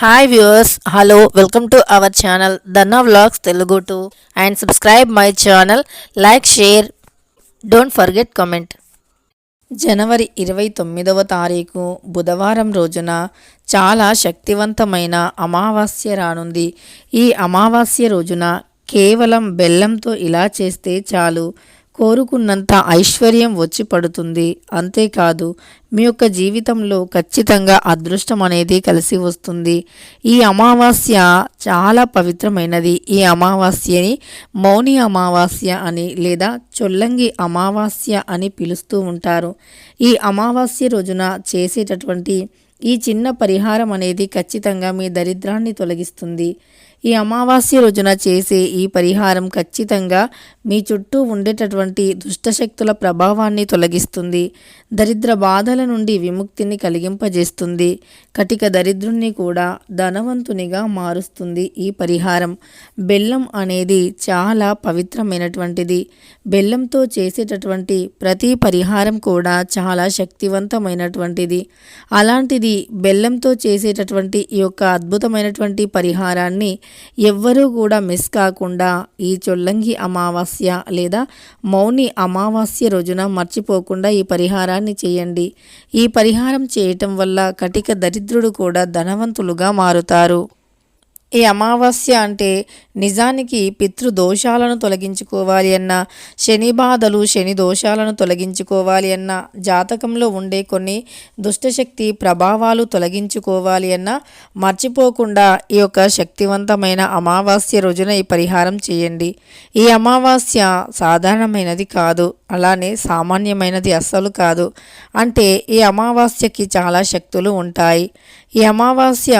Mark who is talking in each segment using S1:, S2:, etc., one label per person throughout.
S1: Hi viewers hello welcome to our channel Danna vlogs Telugu to and subscribe my channel like share don't forget comment జనవరి ఇరవై తొమ్మిదవ తారీఖు బుధవారం రోజున చాలా శక్తివంతమైన అమావాస్య రానుంది. ఈ అమావాస్య రోజున కేవలం బెల్లంతో ఇలా చేస్తే చాలు. కోరుకున్నంత ఐశ్వర్యం వచ్చి పడుతుంది. అంతేకాదు మీ యొక్క జీవితంలో ఖచ్చితంగా అదృష్టం అనేది కలిసి వస్తుంది. ఈ అమావాస్య చాలా పవిత్రమైనది. ఈ అమావాస్యని మౌని అమావాస్య అని లేదా చొల్లంగి అమావాస్య అని పిలుస్తూ ఉంటారు. ఈ అమావాస్య రోజున చేసేటటువంటి ఈ చిన్న పరిహారం అనేది ఖచ్చితంగా మీ దరిద్రాన్ని తొలగిస్తుంది. ఈ అమావాస్య రోజున చేసే ఈ పరిహారం ఖచ్చితంగా మీ చుట్టూ ఉండేటటువంటి దుష్టశక్తుల ప్రభావాన్ని తొలగిస్తుంది. దరిద్ర బాధల నుండి విముక్తిని కలిగింపజేస్తుంది. కటిక దరిద్రుణ్ణి కూడా ధనవంతునిగా మారుస్తుంది ఈ పరిహారం. బెల్లం అనేది చాలా పవిత్రమైనటువంటిది. బెల్లంతో చేసేటటువంటి ప్రతి పరిహారం కూడా చాలా శక్తివంతమైనటువంటిది. అలాంటిది బెల్లంతో చేసేటటువంటి ఈ యొక్క అద్భుతమైనటువంటి పరిహారాన్ని ఎవ్వరూ కూడా మిస్ కాకుండా ఈ చొల్లంగి అమావాస్య లేదా మౌని అమావాస్య రోజున మర్చిపోకుండా ఈ పరిహారాన్ని చేయండి. ఈ పరిహారం చేయటం వల్ల కటిక దరిద్రుడు కూడా ధనవంతులుగా మారుతారు. ఈ అమావాస్య అంటే నిజానికి పితృదోషాలను తొలగించుకోవాలి అన్న శని బాధలు శని దోషాలను తొలగించుకోవాలి అన్న జాతకంలో ఉండే కొన్ని దుష్టశక్తి ప్రభావాలు తొలగించుకోవాలి అన్న మర్చిపోకుండా ఈ యొక్క శక్తివంతమైన అమావాస్య రోజున ఈ పరిహారం చేయండి. ఈ అమావాస్య సాధారణమైనది కాదు అలానే సామాన్యమైనది అస్సలు కాదు. అంటే ఈ అమావాస్యకి చాలా శక్తులు ఉంటాయి. ఈ అమావాస్య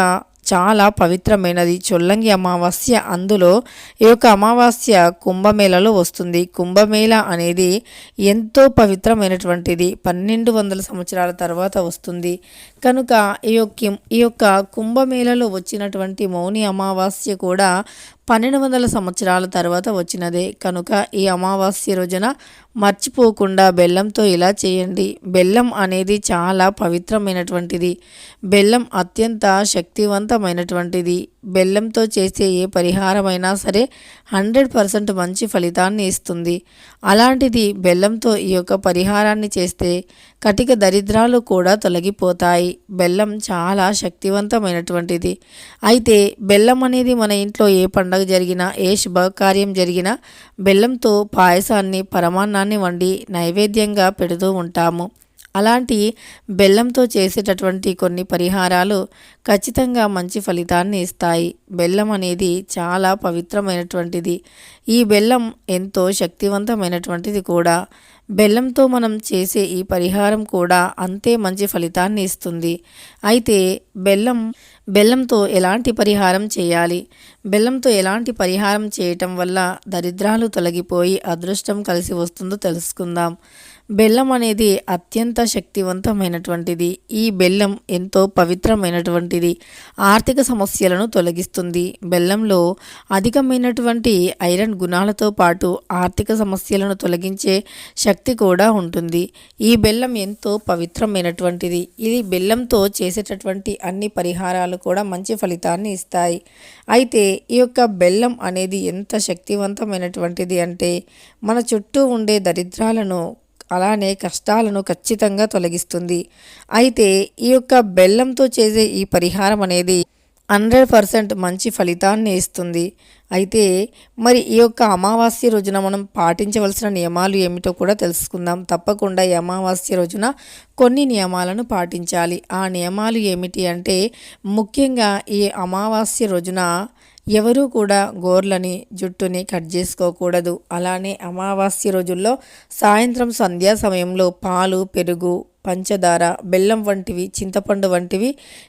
S1: చాలా పవిత్రమైనది. చొల్లంగి అమావాస్య అందులో ఈ యొక్క అమావాస్య కుంభమేళలో వస్తుంది. కుంభమేళ అనేది ఎంతో పవిత్రమైనటువంటిది. పన్నెండు వందల సంవత్సరాల తర్వాత వస్తుంది. కనుక ఈ యొక్క ఈ యొక్క కుంభమేళలో వచ్చినటువంటి మౌని అమావాస్య కూడా పన్నెండు వందల సంవత్సరాల తర్వాత వచ్చినదే. కనుక ఈ అమావాస్య రోజున మర్చిపోకుండా బెల్లంతో ఇలా చేయండి. బెల్లం అనేది చాలా పవిత్రమైనటువంటిది. బెల్లం అత్యంత శక్తివంతమైనటువంటిది. బెల్లంతో చేసే ఏ పరిహారమైనా సరే హండ్రెడ్ పర్సెంట్ మంచి ఫలితాన్ని ఇస్తుంది. అలాంటిది బెల్లంతో ఈ యొక్క పరిహారాన్ని చేస్తే కటిక దరిద్రాలు కూడా తొలగిపోతాయి. బెల్లం చాలా శక్తివంతమైనటువంటిది. అయితే బెల్లం అనేది మన ఇంట్లో ఏ పండుగ జరిగినా ఏ శుభకార్యం జరిగినా బెల్లంతో పాయసాన్ని పరమాన్నాన్ని వండి నైవేద్యంగా పెడుతూ ఉంటాము. అలాంటి బెల్లంతో చేసేటటువంటి కొన్ని పరిహారాలు ఖచ్చితంగా మంచి ఫలితాన్ని ఇస్తాయి. బెల్లం అనేది చాలా పవిత్రమైనటువంటిది. ఈ బెల్లం ఎంతో శక్తివంతమైనటువంటిది కూడా. బెల్లంతో మనం చేసే ఈ పరిహారం కూడా అంతే మంచి ఫలితాన్ని ఇస్తుంది. అయితే బెల్లం బెల్లంతో ఎలాంటి పరిహారం చేయాలి? బెల్లంతో ఎలాంటి పరిహారం చేయటం వల్ల దరిద్రాలు తొలగిపోయి అదృష్టం కలిసి వస్తుందో తెలుసుకుందాం. బెల్లం అనేది అత్యంత శక్తివంతమైనటువంటిది. ఈ బెల్లం ఎంతో పవిత్రమైనటువంటిది. ఆర్థిక సమస్యలను తొలగిస్తుంది. బెల్లంలో అధికమైనటువంటి ఐరన్ గుణాలతో పాటు ఆర్థిక సమస్యలను తొలగించే శక్తి కూడా ఉంటుంది. ఈ బెల్లం ఎంతో పవిత్రమైనటువంటిది. ఇది బెల్లంతో చేసేటటువంటి అన్ని పరిహారాలు కూడా మంచి ఫలితాన్ని ఇస్తాయి. అయితే ఈ యొక్క బెల్లం అనేది ఎంత శక్తివంతమైనటువంటిది అంటే మన చుట్టూ ఉండే దరిద్రాలను అలానే కష్టాలను ఖచ్చితంగా తొలగిస్తుంది. అయితే ఈ యొక్క బెల్లంతో చేసే ఈ పరిహారం అనేది హండ్రెడ్ పర్సెంట్ మంచి ఫలితాన్ని ఇస్తుంది. అయితే మరి ఈ యొక్క అమావాస్య రోజున మనం పాటించవలసిన నియమాలు ఏమిటో కూడా తెలుసుకుందాం. తప్పకుండా ఈ అమావాస్య రోజున కొన్ని నియమాలను పాటించాలి. ఆ నియమాలు ఏమిటి అంటే ముఖ్యంగా ఈ అమావాస్య రోజున ఎవరూ కూడా గోర్లని జుట్టుని కట్ చేసుకోకూడదు. అలానే అమావాస్య రోజుల్లో సాయంత్రం సంధ్యా సమయంలో పాలు పెరుగు పంచదార బెల్లం వంటివి చింతపండు వంటివి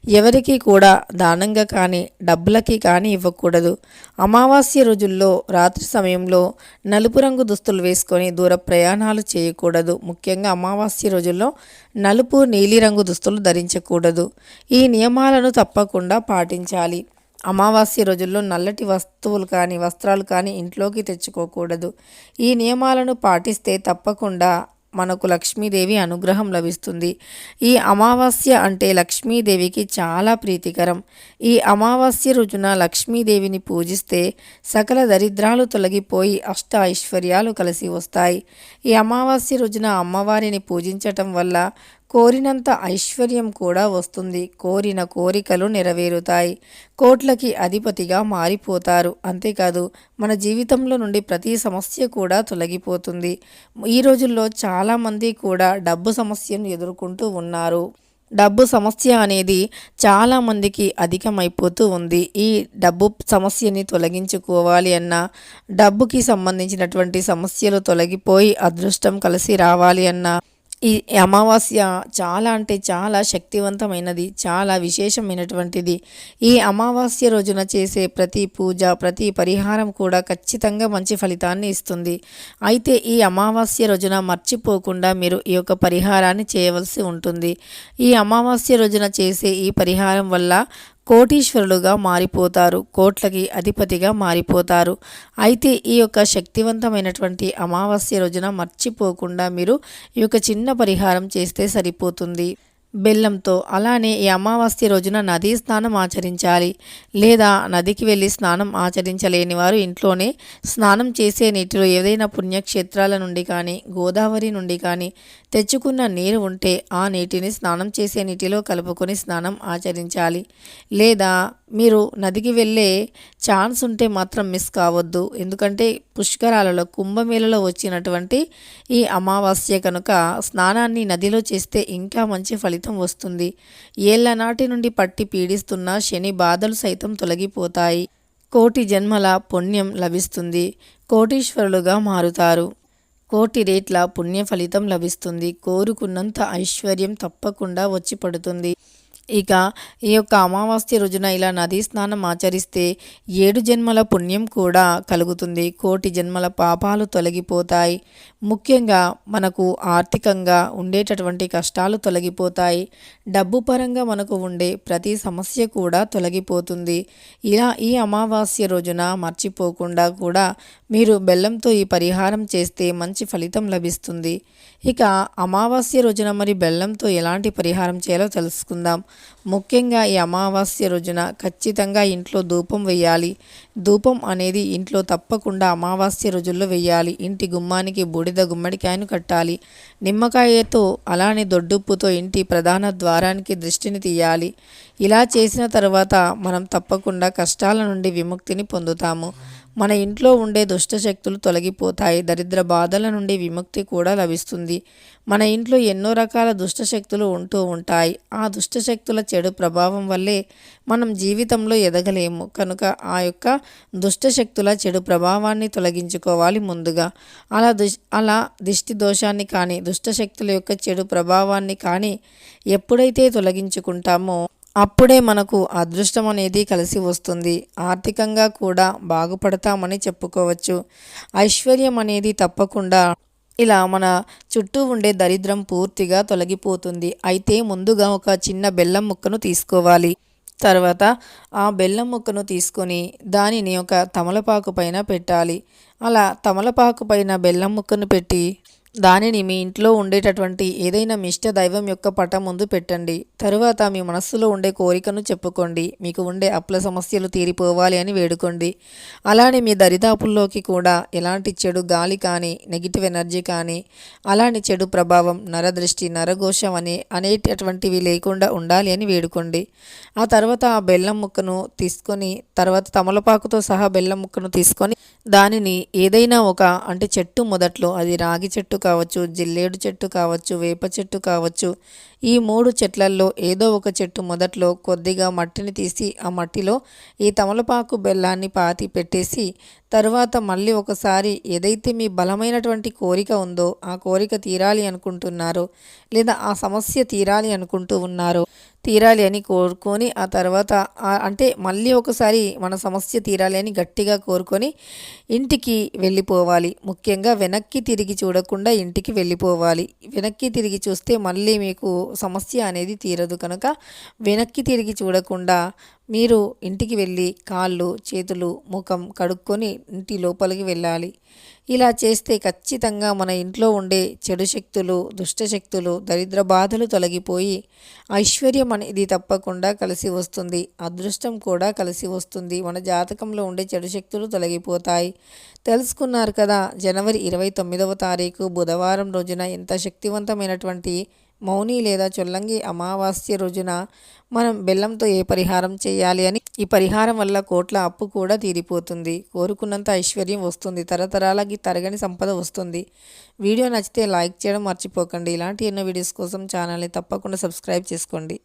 S1: ఎవరికి కూడా దానంగా కానీ డబ్బులకి కానీ ఇవ్వకూడదు. అమావాస్య రోజుల్లో రాత్రి సమయంలో నలుపు రంగు దుస్తులు వేసుకొని దూర ప్రయాణాలు చేయకూడదు. ముఖ్యంగా అమావాస్య రోజుల్లో నలుపు నీలిరంగు దుస్తులు ధరించకూడదు. ఈ నియమాలను తప్పకుండా పాటించాలి. అమావాస్య రోజుల్లో నల్లటి వస్తువులు కానీ వస్త్రాలు కానీ ఇంట్లోకి తెచ్చుకోకూడదు. ఈ నియమాలను పాటిస్తే తప్పకుండా మనకు లక్ష్మీదేవి అనుగ్రహం లభిస్తుంది. ఈ అమావాస్య అంటే లక్ష్మీదేవికి చాలా ప్రీతికరం. ఈ అమావాస్య రోజున లక్ష్మీదేవిని పూజిస్తే సకల దరిద్రాలు తొలగిపోయి అష్ట ఐశ్వర్యాలు కలిసి వస్తాయి. ఈ అమావాస్య రోజున అమ్మవారిని పూజించటం వల్ల కోరినంత ఐశ్వర్యం కూడా వస్తుంది. కోరిన కోరికలు నెరవేరుతాయి. కోట్లకి అధిపతిగా మారిపోతారు. అంతేకాదు మన జీవితంలో నుండి ప్రతి సమస్య కూడా తొలగిపోతుంది. ఈ రోజుల్లో చాలామంది కూడా డబ్బు సమస్యను ఎదుర్కొంటూ ఉన్నారు. డబ్బు సమస్య అనేది చాలామందికి అధికమైపోతూ ఉంది. ఈ డబ్బు సమస్యని తొలగించుకోవాలి అన్న డబ్బుకి సంబంధించినటువంటి సమస్యలు తొలగిపోయి అదృష్టం కలిసి రావాలి అన్న ఈ అమావాస్య చాలా అంటే చాలా శక్తివంతమైనది చాలా విశేషమైనటువంటిది. ఈ అమావాస్య రోజున చేసే ప్రతి పూజ ప్రతి పరిహారం కూడా ఖచ్చితంగా మంచి ఫలితాన్ని ఇస్తుంది. అయితే ఈ అమావాస్య రోజున మర్చిపోకుండా మీరు ఈ యొక్క పరిహారాన్ని చేయవలసి ఉంటుంది. ఈ అమావాస్య రోజున చేసే ఈ పరిహారం వల్ల కోటీశ్వరులుగా మారిపోతారు కోట్లకి అధిపతిగా మారిపోతారు. అయితే ఈ యొక్క శక్తివంతమైనటువంటి అమావాస్య రోజున మర్చిపోకుండా మీరు ఈ యొక్క చిన్న పరిహారం చేస్తే సరిపోతుంది. బెల్లంతో అలానే ఈ అమావాస్య రోజున నదీ స్నానం ఆచరించాలి లేదా నదికి వెళ్ళి స్నానం ఆచరించలేని వారు ఇంట్లోనే స్నానం చేసే నీటిలో ఏదైనా పుణ్యక్షేత్రాల నుండి కానీ గోదావరి నుండి కానీ తెచ్చుకున్న నీరు ఉంటే ఆ నీటిని స్నానం చేసే నీటిలో కలుపుకొని స్నానం ఆచరించాలి లేదా మీరు నదికి వెళ్ళే ఛాన్స్ ఉంటే మాత్రం మిస్ కావద్దు. ఎందుకంటే పుష్కరాలలో కుంభమేళలో వచ్చినటువంటి ఈ అమావాస్య కనుక స్నానాన్ని నదిలో చేస్తే ఇంకా మంచి ఫలితం వస్తుంది. ఏళ్ళ నాటి నుండి పట్టి పీడిస్తున్న శని బాధలు సైతం తొలగిపోతాయి. కోటి జన్మల పుణ్యం లభిస్తుంది. కోటీశ్వరులుగా మారుతారు. కోటి రేట్ల పుణ్య ఫలితం లభిస్తుంది. కోరుకున్నంత ఐశ్వర్యం తప్పకుండా వచ్చి పడుతుంది. ఇక ఈ యొక్క అమావాస్య రోజున ఇలా నదీ స్నానం ఆచరిస్తే ఏడు జన్మల పుణ్యం కూడా కలుగుతుంది. కోటి జన్మల పాపాలు తొలగిపోతాయి. ముఖ్యంగా మనకు ఆర్థికంగా ఉండేటటువంటి కష్టాలు తొలగిపోతాయి. డబ్బు పరంగా మనకు ఉండే ప్రతి సమస్య కూడా తొలగిపోతుంది. ఇలా ఈ అమావాస్య రోజున మర్చిపోకుండా కూడా మీరు బెల్లంతో ఈ పరిహారం చేస్తే మంచి ఫలితం లభిస్తుంది. ఇక అమావాస్య రోజున మరి బెల్లంతో ఎలాంటి పరిహారం చేయాలో తెలుసుకుందాం. ముఖ్యంగా ఈ అమావాస్య రోజున ఖచ్చితంగా ఇంట్లో ధూపం వేయాలి ధూపం అనేది ఇంట్లో తప్పకుండా అమావాస్య రోజుల్లో వేయాలి ఇంటి గుమ్మానికి బూడిద గుమ్మడికాయను కట్టాలి. నిమ్మకాయతో అలానే దొడ్డుప్పుతో ఇంటి ప్రధాన ద్వారానికి దృష్టిని తీయాలి. ఇలా చేసిన తర్వాత మనం తప్పకుండా కష్టాల నుండి విముక్తిని పొందుతాము. మన ఇంట్లో ఉండే దుష్టశక్తులు తొలగిపోతాయి. దరిద్ర బాధల నుండి విముక్తి కూడా లభిస్తుంది. మన ఇంట్లో ఎన్నో రకాల దుష్టశక్తులు ఉంటూ ఉంటాయి. ఆ దుష్టశక్తుల చెడు ప్రభావం వల్లే మనం జీవితంలో ఎదగలేము. కనుక ఆ యొక్క దుష్టశక్తుల చెడు ప్రభావాన్ని తొలగించుకోవాలి ముందుగా. అలా దుష్ అలా దిష్టి దోషాన్ని కానీ దుష్టశక్తుల యొక్క చెడు ప్రభావాన్ని కానీ ఎప్పుడైతే తొలగించుకుంటామో అప్పుడే మనకు అదృష్టం అనేది కలిసి వస్తుంది. ఆర్థికంగా కూడా బాగుపడతామని చెప్పుకోవచ్చు. ఐశ్వర్యం అనేది తప్పకుండా ఇలా మన చుట్టూ ఉండే దరిద్రం పూర్తిగా తొలగిపోతుంది. అయితే ముందుగా ఒక చిన్న బెల్లం ముక్కను తీసుకోవాలి. తర్వాత ఆ బెల్లం ముక్కను తీసుకొని దానిని ఒక తమలపాకు పైన పెట్టాలి. అలా తమలపాకు పైన బెల్లం ముక్కను పెట్టి దానిని మీ ఇంట్లో ఉండేటటువంటి ఏదైనా మిష్ట దైవం యొక్క పటం ముందు పెట్టండి. తరువాత మీ మనస్సులో ఉండే కోరికను చెప్పుకోండి. మీకు ఉండే అప్పుల సమస్యలు తీరిపోవాలి అని వేడుకోండి. అలానే మీ దరిదాపుల్లోకి కూడా ఎలాంటి చెడు గాలి కానీ నెగిటివ్ ఎనర్జీ కానీ అలానే చెడు ప్రభావం నరదృష్టి నరఘోషం అనే అనేటటువంటివి లేకుండా ఉండాలి అని వేడుకోండి. ఆ తర్వాత ఆ బెల్లం ముక్కను తీసుకొని తర్వాత తమలపాకుతో సహా బెల్లం ముక్కను తీసుకొని దానిని ఏదైనా ఒక అంటే చెట్టు మొదట్లో అది రాగి చెట్టు కావచ్చు జిల్లేడు చెట్టు కావచ్చు వేప చెట్టు కావచ్చు ఈ మూడు చెట్లల్లో ఏదో ఒక చెట్టు మొదట్లో కొద్దిగా మట్టిని తీసి ఆ మట్టిలో ఈ తమలపాకు బెల్లాన్ని పాతి పెట్టేసి తరువాత మళ్ళీ ఒకసారి ఏదైతే మీ బలమైనటువంటి కోరిక ఉందో ఆ కోరిక తీరాలి అనుకుంటున్నారో లేదా ఆ సమస్య తీరాలి అనుకుంటూ ఉన్నారో తీరాలి అని కోరుకొని ఆ తర్వాత అంటే మళ్ళీ ఒకసారి మన సమస్య తీరాలి అని గట్టిగా కోరుకొని ఇంటికి వెళ్ళిపోవాలి. ముఖ్యంగా వెనక్కి తిరిగి చూడకుండా ఇంటికి వెళ్ళిపోవాలి. వెనక్కి తిరిగి చూస్తే మళ్ళీ మీకు సమస్య అనేది తీరదు కనుక వెనక్కి తిరిగి చూడకుండా మీరు ఇంటికి వెళ్ళి కాళ్ళు చేతులు ముఖం కడుక్కొని ఇంటి లోపలికి వెళ్ళాలి. ఇలా చేస్తే ఖచ్చితంగా మన ఇంట్లో ఉండే చెడు శక్తులు దుష్ట శక్తులు దరిద్ర బాధలు తొలగిపోయి ఐశ్వర్యం అనేది తప్పకుండా కలిసి వస్తుంది. అదృష్టం కూడా కలిసి వస్తుంది. మన జాతకంలో ఉండే చెడు శక్తులు తొలగిపోతాయి. తెలుసుకున్నారు కదా జనవరి ఇరవై తొమ్మిదవ తారీఖు బుధవారం రోజున ఎంత శక్తివంతమైనటువంటి మౌని లేదా చొల్లంగి అమావాస్య రోజున మనం బెల్లంతో ఏ పరిహారం చేయాలి అని ఈ పరిహారం వల్ల కోట్ల అప్పు కూడా తీరిపోతుంది. కోరుకున్నంత ఐశ్వర్యం వస్తుంది. తరతరాలకి తరగని సంపద వస్తుంది. వీడియో నచ్చితే లైక్ చేయడం మర్చిపోకండి. ఇలాంటి ఎన్నో వీడియోస్ కోసం ఛానల్ని తప్పకుండా సబ్స్క్రైబ్ చేసుకోండి.